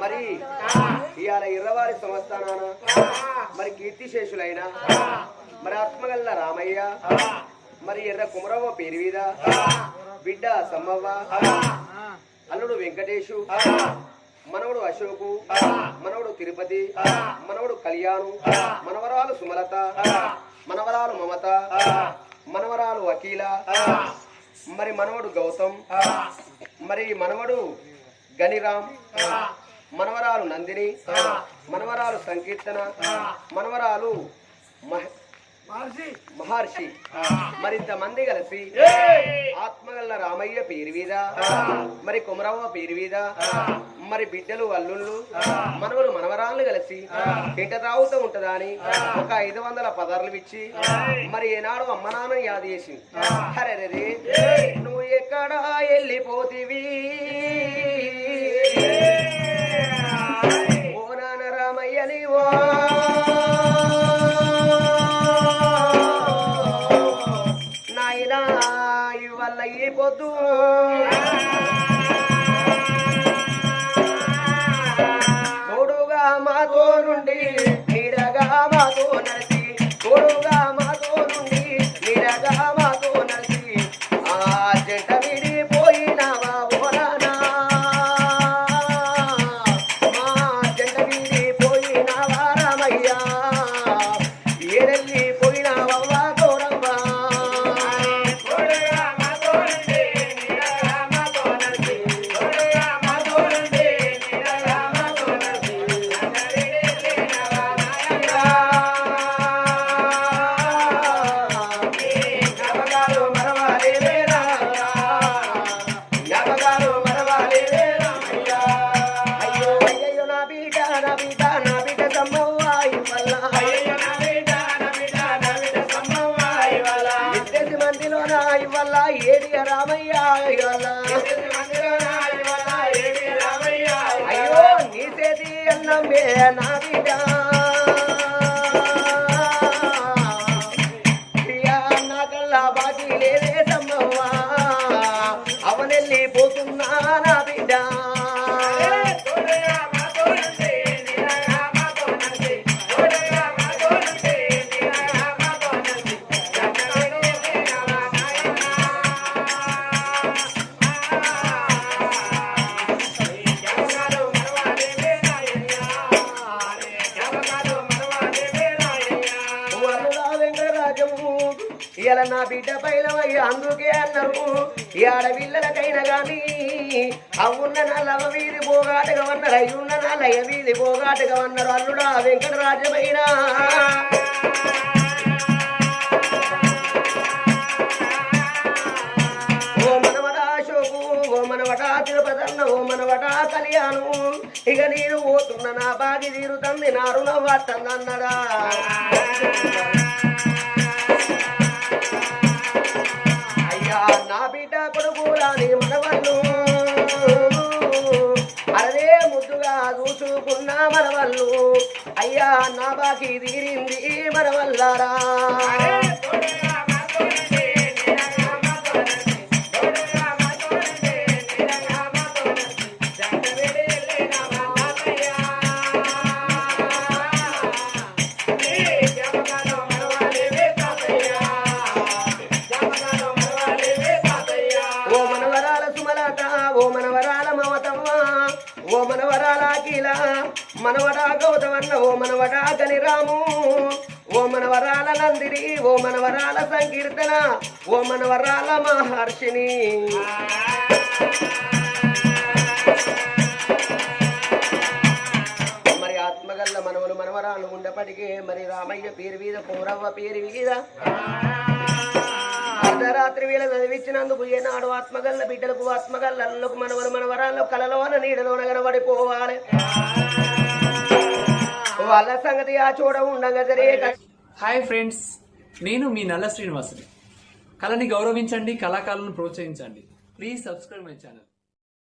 మరి ఇవాళ ఇర్రవారి సంస్థానాన మరి కీర్తిశేషులైన మరి ఆత్మగల్ల రామయ్య మరి ఎర్ర కుమరవ్వ పేరువీద బిడ్డ సమ్మవ్వ అల్లుడు వెంకటేశు మనవడు అశోకు మనవడు తిరుపతి మనవడు కళ్యాణు మనవరాలు సుమలత మనవరాలు మమత మనవరాలు వకీల మరి మనవడు గౌతమ్ మరి మనవడు గనిరామ్ మనవరాలు నందిని మనవరాలు సంకీర్తన మనవరాలు మహ- మహర్షి. మరి ఇంతమంది కలిసి ఆత్మగల్ల రామయ్య పేరు మీద మరి కుమరవ్వ పేరు మీద మరి బిడ్డలు అల్లుళ్ళు మనవలు మనవరాళ్ళు కలిసి ఇంట తాగుతూ ఉంటదా అని ఒక ఐదు వందల పదార్లు ఇచ్చి మరి ఏనాడు అమ్మ నాన్న యాద చేసి అరే రే నువ్వు ఎక్కడ వెళ్ళిపోతివి రామయ్య నాయనా ఇవల్ల ఈ పొద్దు? తోడుగా మాతో నుండి నీడగా మాతో నడిచి తోడుగా ఇవల్ల ఏడి రామయ్య ఇవల్ల అయ్యో నీ చేతి అన్నమే నా బిడ్డ ఇవాళ నా బిడ్డ పైలవయ్య అందుకే అన్నారు ఈ ఆడపిల్లలకైనా కానీ అవున్న నల్లవ వీధి పోగాటగా అన్నారు అయ్యున్న నల్లయ్య వీధి పోగాటగా అన్నారు అల్లుడా వెంకటరాజమైన ఓ ఓ తిరుపతన్న ఓ మనవడా కళ్యాణు. ఇక నేను పోతున్న నా బాగి తీరుతంది నా రుణం వాటన్నడా అయ్యా నా బాకి తీరింది మరవల్లారా ఓ మనవరాల అఖిల మనవడా గౌతమన్న ఓ మనవడా గనిరాము. ఓ మనవరాల నందిరి ఓ మనవరాల సంకీర్తన ఓ మనవరాల మహర్షిని. మరి ఆత్మగల్ల మనవలు మనవరాలు ఉండపడికే మరి రామయ్య పేరు మీద పౌరవ్వ పేరు మీద అర్ధరాత్రి వేళ చదివించినందుకు ఏనాడు ఆత్మగల్ల బిడ్డలకు ఆత్మగల్లకు మనవరు మనవరాలు కలలోన నీడలోన కనబడిపోవాలి. వాళ్ళ సంగతి ఆ చూడ ఉండగా జరిగే హాయ్ ఫ్రెండ్స్ నేను మీ నల్ల శ్రీనివాసుని. కళని గౌరవించండి కళాకారులను ప్రోత్సహించండి. Please subscribe my channel